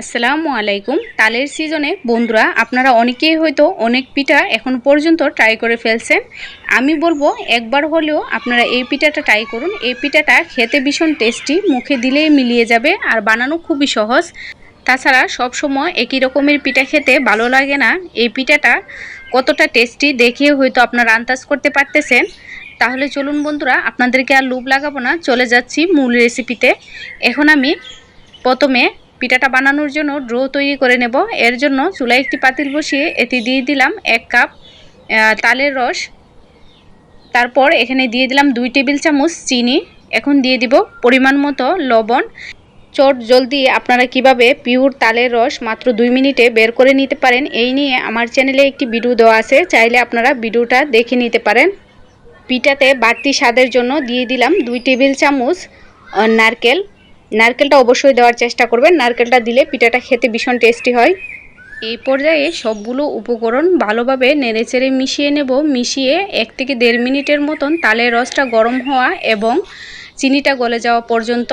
আসসালামু আলাইকুম। তালের সিজনে বন্ধুরা, আপনারা অনেকেই হয়তো অনেক পিঠা এখন পর্যন্ত ট্রাই করে ফেলছেন। আমি বলব, একবার হলেও আপনারা এই পিঠাটা ট্রাই করুন। এই পিঠাটা খেতে ভীষণ টেস্টি মুখে দিলেই মিলিয়ে যাবে আর বানানো খুবই সহজ। তাছাড়া সব সময় একই রকমের পিঠা খেতে ভালো লাগে না। এই পিঠাটা কতটা টেস্টি দেখিয়ে হয়তো আপনারা আন্দাজ করতে পারতেছেন। তাহলে চলুন বন্ধুরা, আপনাদেরকে আর লুপ লাগাবো না। চলে যাচ্ছি মূল রেসিপিতে এখন আমি প্রথমে পিঠাটা বানানোর জন্য ড্রো তৈরি করে নেব। এর জন্য চুলায় একটি পাতিল বসিয়ে এতে দিয়ে দিলাম এক কাপ তালের রস। তারপর এখানে দিয়ে দিলাম দুই টেবিল চামচ চিনি। এখন দিয়ে দিব পরিমাণ মতো লবণ। চট জলদি আপনারা কীভাবে পিওর তালের রস মাত্র দুই মিনিটে বের করে নিতে পারেন, এই নিয়ে আমার চ্যানেলে একটি ভিডিও দেওয়া আছে। চাইলে আপনারা ভিডিওটা দেখে নিতে পারেন। পিঠাতে বাড়তি স্বাদের জন্য দিয়ে দিলাম দুই টেবিল চামচ নারকেল। নারকেলটা অবশ্যই দেওয়ার চেষ্টা করবেন। নারকেলটা দিলে পিঠাটা খেতে ভীষণ টেস্টি হয়। এই পর্যায়ে সবগুলো উপকরণ ভালোভাবে নেড়েচেড়ে মিশিয়ে নেব। মিশিয়ে এক থেকে দেড় মিনিটের মতন তালের রসটা গরম হওয়া এবং চিনিটা গলে যাওয়া পর্যন্ত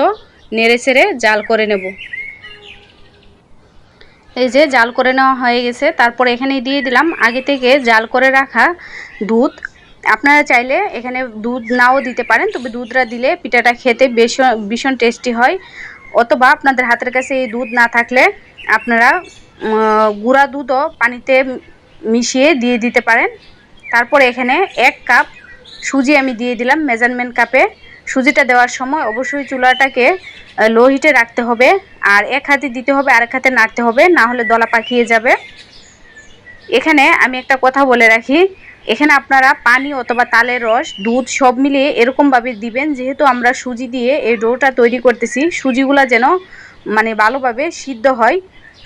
নেড়েচেড়ে জাল করে নেব। এই যে জাল করে নেওয়া হয়ে গেছে। তারপর এখানে দিয়ে দিলাম। আগে থেকে জাল করে রাখা দুধ আপনারা চাইলে এখানে দুধ নাও দিতে পারেন, তবে দুধটা দিলে পিঠাটা খেতে বেশ ভীষণ টেস্টি হয়। অথবা আপনাদের হাতের কাছে এই দুধ না থাকলে আপনারা গুঁড়া দুধও পানিতে মিশিয়ে দিয়ে দিতে পারেন। তারপর এখানে এক কাপ সুজি আমি দিয়ে দিলাম, মেজারমেন্ট কাপে। সুজিটা দেওয়ার সময় অবশ্যই চুলাটাকে লো হিটে রাখতে হবে, আর এক হাতে দিতে হবে, আরেক হাতে নাড়তে হবে, না হলে দলা পাকিয়ে যাবে। এখানে আমি একটা কথা বলে রাখি এখানে আপনারা পানি অথবা তালের রস, দুধ সব মিলিয়ে এরকমভাবে দিবেন। যেহেতু আমরা সুজি দিয়ে এই ডোটা তৈরি করতেছি, সুজিগুলা যেন মানে ভালোভাবে সিদ্ধ হয়।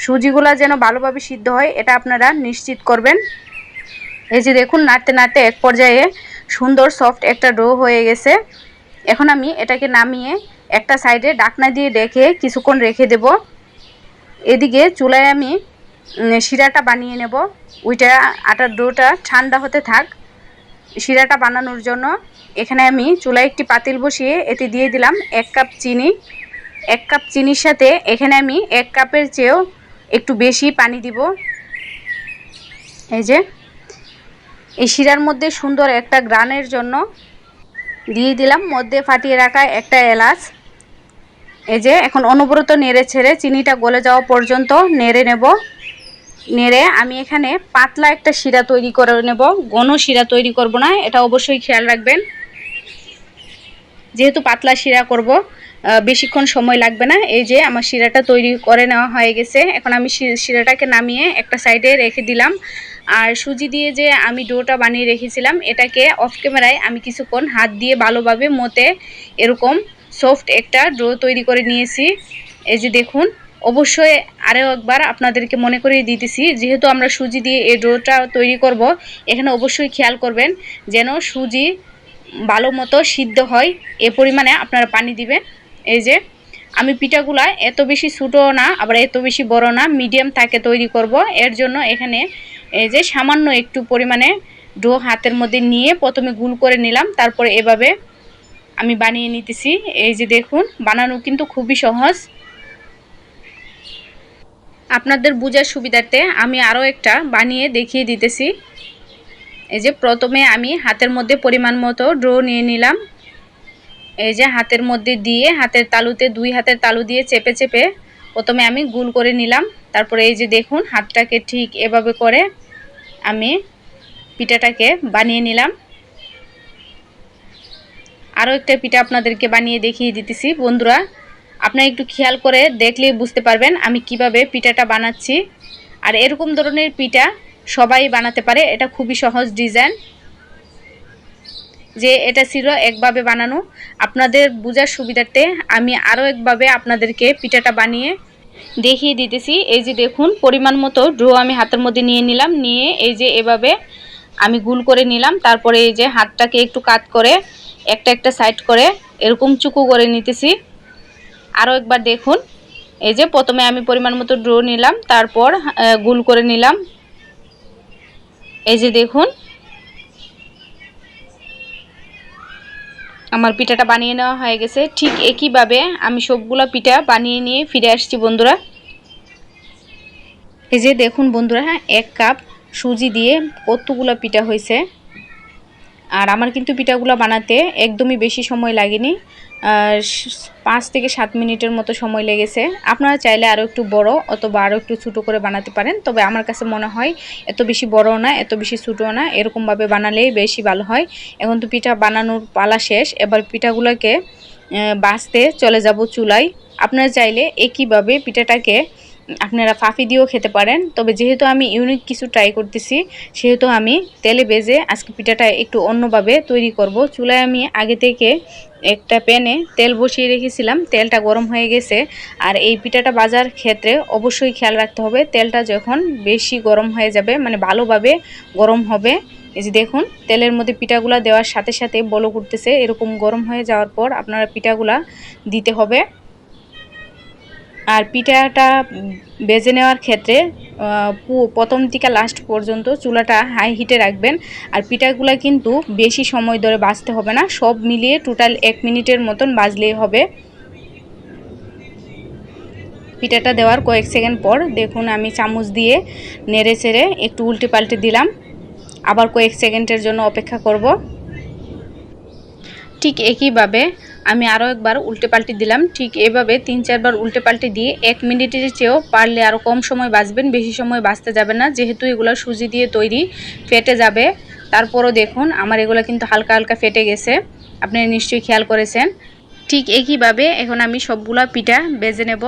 সুজিগুলা যেন ভালোভাবে সিদ্ধ হয়, এটা আপনারা নিশ্চিত করবেন। এই যে দেখুন, নাড়তে নাড়তে এক পর্যায়ে সুন্দর সফট একটা ডো হয়ে গেছে। এখন আমি এটাকে নামিয়ে একটা সাইডে ডাকনা দিয়ে রেখে কিছুক্ষণ রেখে দেব। এদিকে চুলায় আমি শিরাটা বানিয়ে নেব। ওইটা আটার ডোটা ঠান্ডা হতে থাক। শিরাটা বানানোর জন্য এখানে আমি চুলায় একটি পাতিল বসিয়ে এতে দিয়ে দিলাম এক কাপ চিনি। এক কাপ চিনির সাথে এখানে আমি এক কাপের চেয়েও একটু বেশি পানি দিব। এই যে, এই শিরার মধ্যে সুন্দর একটা গ্রানের জন্য দিয়ে দিলাম। মধ্যে ফাটিয়ে রাখা একটা এলাচ। এই যে, এখন অনবরত নেড়ে ছেড়ে চিনিটা গলে যাওয়া পর্যন্ত নেড়ে নেব। নেড়ে আমি এখানে পাতলা একটা শিরা তৈরি করে নেব। ঘন শিরা তৈরি করব না, এটা অবশ্যই খেয়াল রাখবেন। যেহেতু পাতলা শিরা করব বেশিক্ষণ সময় লাগবে না। এই যে আমার শিরাটা তৈরি করে নেওয়া হয়ে গেছে। এখন আমি শিরাটাকে নামিয়ে একটা সাইডে রেখে দিলাম। আর সুজি দিয়ে যে আমি ডোটা বানিয়ে রেখেছিলাম, এটাকে অফ ক্যামেরায় আমি কিছুক্ষণ হাত দিয়ে ভালোভাবে মতে এরকম সফট একটা ডো তৈরি করে নিয়েছি। এই যে দেখুন অবশ্যই আরও একবার আপনাদেরকে মনে করিয়ে দিতেছি, যেহেতু আমরা সুজি দিয়ে এই ডোটা তৈরি করব, এখানে অবশ্যই খেয়াল করবেন যেন সুজি ভালো মতো সিদ্ধ হয়, এ পরিমাণে আপনারা পানি দিবেন। এই যে, আমি পিঠাগুলা এত বেশি ছোটো না, আবার এত বেশি বড় না, মিডিয়াম থাকে তৈরি করব। এর জন্য এখানে এই যে সামান্য একটু পরিমাণে ডো হাতের মধ্যে নিয়ে প্রথমে গুল করে নিলাম, তারপরে এভাবে আমি বানিয়ে নিতেছি। এই যে দেখুন, বানানো কিন্তু খুবই সহজ। আপনাদের বোঝার সুবিধার্থে আমি আরও একটা বানিয়ে দেখিয়ে দিতেছি। এই যে প্রথমে আমি হাতের মধ্যে পরিমাণ মতো ড্রো নিয়ে নিলাম। এই যে হাতের মধ্যে দিয়ে হাতের তালুতে দুই হাতের তালু দিয়ে চেপে চেপে প্রথমে আমি গুল করে নিলাম। তারপরে এই যে দেখুন হাতটাকে ঠিক এভাবে করে আমি পিঠাটাকে বানিয়ে নিলাম। আরও একটা পিঠা আপনাদেরকে বানিয়ে দেখিয়ে দিতেছি। বন্ধুরা আপনারা একটু খেয়াল করে দেখলেই বুঝতে পারবেন আমি কীভাবে পিঠাটা বানাচ্ছি। আর এরকম ধরনের পিঠা সবাই বানাতে পারে। এটা খুবই সহজ ডিজাইন। যে এটা ছিল একভাবে বানানো। আপনাদের বোঝার সুবিধার্থে আমি আরও একভাবে আপনাদেরকে পিঠাটা বানিয়ে দেখিয়ে দিতেছি। এই যে দেখুন, পরিমাণ মতো ড্রো আমি হাতের মধ্যে নিয়ে নিলাম। নিয়ে এই যে এভাবে আমি গুল করে নিলাম। তারপরে এই যে হাতটাকে একটু কাত করে, একটা একটা সাইড করে এরকম চুকু করে নিতেছি। আরও একবার দেখুন। এই যে প্রথমে আমি পরিমাণ মতো ড্রো নিলাম, তারপর গুল করে নিলাম। এই যে দেখুন। আমার পিঠাটা বানিয়ে নেওয়া হয়ে গেছে। ঠিক একইভাবে আমি সবগুলো পিঠা বানিয়ে নিয়ে ফিরে আসছি, বন্ধুরা। এই যে দেখুন, বন্ধুরা এক কাপ সুজি দিয়ে কতগুলো পিঠা হয়েছে। আর আমার কিন্তু পিঠাগুলো বানাতে একদমই বেশি সময় লাগেনি। পাঁচ থেকে সাত মিনিটের মতো সময় লেগেছে। আপনারা চাইলে আরও একটু বড় অথবা আরও একটু ছোটো করে বানাতে পারেন। তবে আমার কাছে মনে হয় এত বেশি বড়ও না, এত বেশি ছোটোও না, এরকমভাবে বানালেই বেশি ভালো হয়। এখন তো পিঠা বানানোর পালা শেষ। এবার পিঠাগুলোকে বাঁচতে চলে যাব চুলায়। আপনারা চাইলে একইভাবে পিঠাটাকে আপনারা ফাফি দিয়েও খেতে পারেন। তবে যেহেতু আমি ইউনিক কিছু ট্রাই করতেছি, সেহেতু আমি তেলে ভেজে আজকে পিঠাটা একটু অন্যভাবে তৈরি করব। চুলায় আমি আগে থেকে একটা প্যানে তেল বসিয়ে রেখেছিলাম। তেলটা গরম হয়ে গেছে। আর এই পিঠাটা বাজার ক্ষেত্রে অবশ্যই খেয়াল রাখতে হবে। তেলটা যখন বেশি গরম হয়ে যাবে মানে ভালোভাবে গরম হবে, এই যে দেখুন, তেলের মধ্যে পিঠাগুলা দেওয়ার সাথে সাথে বলো করতেছে এরকম গরম হয়ে যাওয়ার পর আপনারা পিঠাগুলা দিতে হবে। আর পিঠাটা বেজে নেওয়ার ক্ষেত্রে প্রথম থেকে লাস্ট পর্যন্ত চুলাটা হাই হিটে রাখবেন। আর পিঠাগুলা কিন্তু বেশি সময় ধরে বাজতে হবে না, সব মিলিয়ে টোটাল এক মিনিটের মতন বাজলেই হবে। পিঠাটা দেওয়ার কয়েক সেকেন্ড পর দেখুন আমি চামচ দিয়ে নেড়ে চেড়ে একটু উল্টে পাল্টে দিলাম। আবার কয়েক সেকেন্ডের জন্য অপেক্ষা করব। ঠিক একইভাবে আমি আরও একবার উল্টে পাল্টে দিলাম। ঠিক এভাবে তিন চারবার উল্টে পাল্টে দিয়ে এক মিনিটের চেয়েও পারলে আরও কম সময় বাঁচবেন, বেশি সময় বাঁচতে যাবে না। যেহেতু এগুলো সুজি দিয়ে তৈরি, ফেটে যাবে। তারপরও দেখুন, আমার এগুলো কিন্তু হালকা হালকা ফেটে গেছে। আপনি নিশ্চয়ই খেয়াল করেছেন। ঠিক একইভাবে এখন আমি সবগুলা পিঠা বেজে নেব।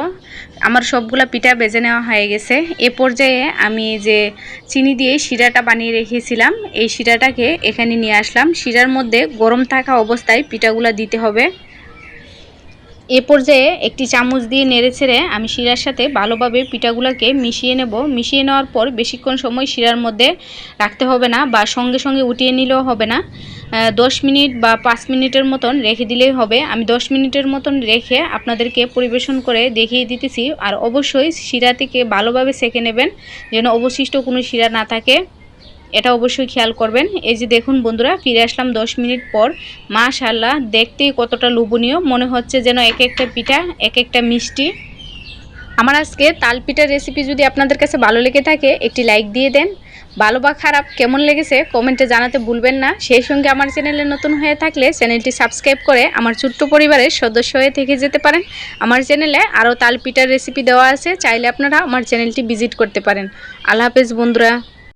আমার সবগুলা পিঠা বেজে নেওয়া হয়ে গেছে। এ পর্যায়ে আমি যে চিনি দিয়ে শিরাটা বানিয়ে রেখেছিলাম, এই শিরাটাকে এখানে নিয়ে আসলাম। শিরার মধ্যে গরম থাকা অবস্থায় পিঠাগুলা দিতে হবে। এ পর্যায়ে একটি চামচ দিয়ে নেড়ে ছেড়ে আমি শিরার সাথে ভালোভাবে পিঠাগুলোকে মিশিয়ে নেব। মিশিয়ে নেওয়ার পর বেশিক্ষণ সময় শিরার মধ্যে রাখতে হবে না বা সঙ্গে সঙ্গে উঠিয়ে নিলেও হবে না। দশ মিনিট বা পাঁচ মিনিটের মতন রেখে দিলেই হবে। আমি দশ মিনিটের মতন রেখে আপনাদেরকে পরিবেশন করে দেখিয়ে দিতেছি। আর অবশ্যই শিরা থেকে ভালোভাবে সেঁকে নেবেন যেন অবশিষ্ট কোনো শিরা না থাকে। এটা অবশ্যই খেয়াল করবেন। এই যে দেখুন বন্ধুরা, ফিরে আসলাম দশ মিনিট পর। মাশাল্লাহ দেখতেই কতটা লোভনীয়। মনে হচ্ছে যেন এক একটা পিঠা, এক একটা মিষ্টি। আমার আজকে তাল পিঠার রেসিপি যদি আপনাদের কাছে ভালো লেগে থাকে, একটি লাইক দিয়ে দেন। ভালো বা খারাপ কেমন লেগেছে কমেন্টে জানাতে ভুলবেন না। সেই সঙ্গে আমার চ্যানেলে নতুন হয়ে থাকলে চ্যানেলটি সাবস্ক্রাইব করে আমার ছোট্ট পরিবারের সদস্য হয়ে থেকে যেতে পারেন। আমার চ্যানেলে আরও তাল পিঠার রেসিপি দেওয়া আছে, চাইলে আপনারা আমার চ্যানেলটি ভিজিট করতে পারেন। আল্লাহ হাফেজ বন্ধুরা।